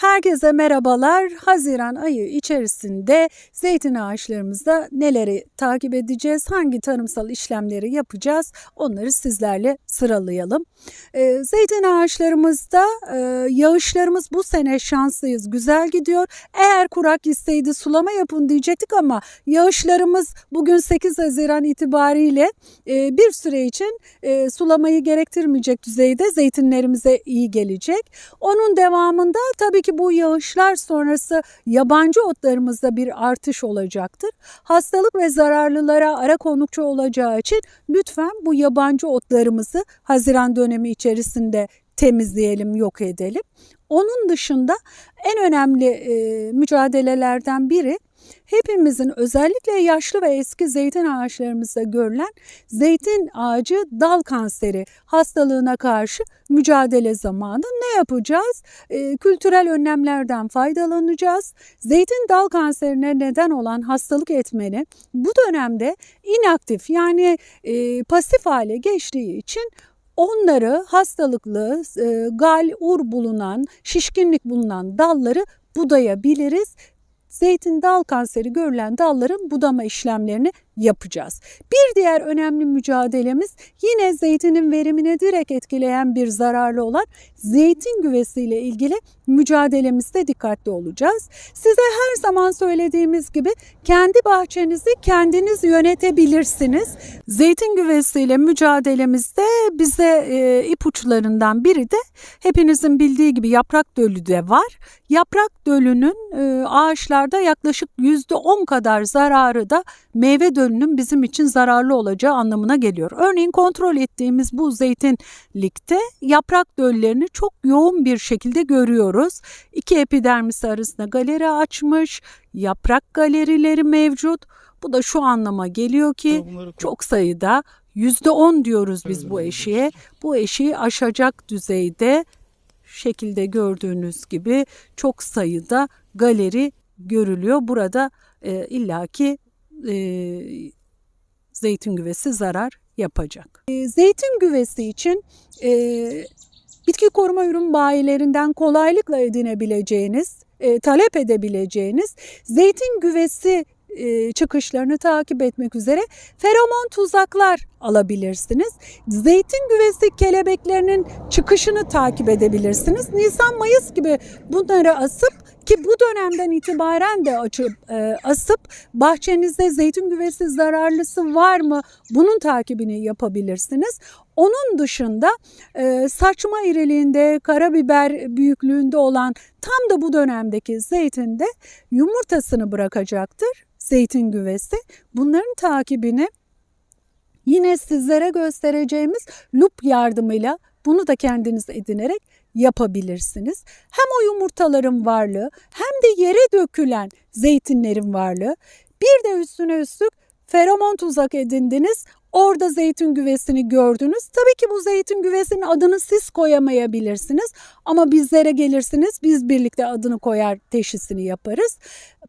Herkese merhabalar. Haziran ayı içerisinde zeytin ağaçlarımızda neleri takip edeceğiz, hangi tarımsal işlemleri yapacağız onları sizlerle sıralayalım. Ee, zeytin ağaçlarımızda e, yağışlarımız bu sene şanslıyız, güzel gidiyor. Eğer kurak gitseydi sulama yapın diyecektik ama yağışlarımız bugün 8 Haziran itibariyle e, bir süre için e, sulamayı gerektirmeyecek düzeyde zeytinlerimize iyi gelecek. Onun devamında tabii ki bu yağışlar sonrası yabancı otlarımızda bir artış olacaktır. Hastalık ve zararlılara ara konukçu olacağı için lütfen bu yabancı otlarımızı Haziran dönemi içerisinde temizleyelim, yok edelim. Onun dışında en önemli e, mücadelelerden biri hepimizin özellikle yaşlı ve eski zeytin ağaçlarımızda görülen zeytin ağacı dal kanseri hastalığına karşı mücadele zamanı ne yapacağız? E, kültürel önlemlerden faydalanacağız. Zeytin dal kanserine neden olan hastalık etmeni bu dönemde inaktif yani e, pasif hale geçtiği için onları hastalıklı, e, gal, ur bulunan, şişkinlik bulunan dalları budayabiliriz. Zeytin dal kanseri görülen dalların budama işlemlerini yapacağız. Bir diğer önemli mücadelemiz yine zeytinin verimini direkt etkileyen bir zararlı olan zeytin güvesiyle ilgili mücadelemizde dikkatli olacağız. Size her zaman söylediğimiz gibi kendi bahçenizi kendiniz yönetebilirsiniz. Zeytin güvesiyle mücadelemizde bize e, ipuçlarından biri de hepinizin bildiği gibi yaprak dölü de var. Yaprak dölünün e, ağaçlarda yaklaşık %10 kadar zararı da meyve dölünün bizim için zararlı olacağı anlamına geliyor. Örneğin kontrol ettiğimiz bu zeytinlikte yaprak döllerini çok yoğun bir şekilde görüyoruz. İki epidermis arasında galeri açmış, yaprak galerileri mevcut. Bu da şu anlama geliyor ki çok sayıda %10 diyoruz biz bu eşiğe. Bu eşiği aşacak düzeyde şekilde gördüğünüz gibi çok sayıda galeri görülüyor. Burada e, illaki e, zeytin güvesi zarar yapacak. E, zeytin güvesi için e, bitki koruma ürün bayilerinden kolaylıkla edinebileceğiniz, e, talep edebileceğiniz zeytin güvesi e, çıkışlarını takip etmek üzere feromon tuzaklar alabilirsiniz. Zeytin güvesi kelebeklerinin çıkışını takip edebilirsiniz. Nisan Mayıs gibi bunları asıp ki bu dönemden itibaren de açıp e, asıp bahçenizde zeytin güvesi zararlısı var mı bunun takibini yapabilirsiniz. Onun dışında e, saçma iriliğinde karabiber büyüklüğünde olan tam da bu dönemdeki zeytinde yumurtasını bırakacaktır zeytin güvesi. Bunların takibini yine sizlere göstereceğimiz lup yardımıyla bunu da kendiniz edinerek yapabilirsiniz. Hem o yumurtaların varlığı hem de yere dökülen zeytinlerin varlığı bir de üstüne üstlük feromon tuzak edindiniz. Orada zeytin güvesini gördünüz. Tabii ki bu zeytin güvesinin adını siz koyamayabilirsiniz ama bizlere gelirsiniz. Biz birlikte adını koyar teşhisini yaparız.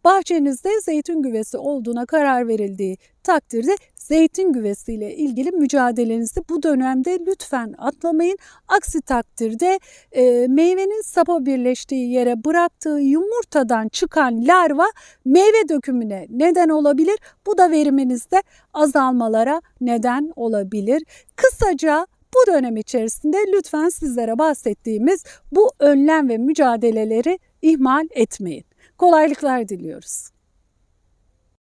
Bahçenizde zeytin güvesi olduğuna karar verildiği takdirde zeytin güvesiyle ilgili mücadelenizi bu dönemde lütfen atlamayın. Aksi takdirde e, meyvenin sapa birleştiği yere bıraktığı yumurtadan çıkan larva meyve dökümüne neden olabilir. Bu da veriminizde azalmalara neden olabilir. Kısaca bu dönem içerisinde lütfen sizlere bahsettiğimiz bu önlem ve mücadeleleri ihmal etmeyin. Kolaylıklar diliyoruz.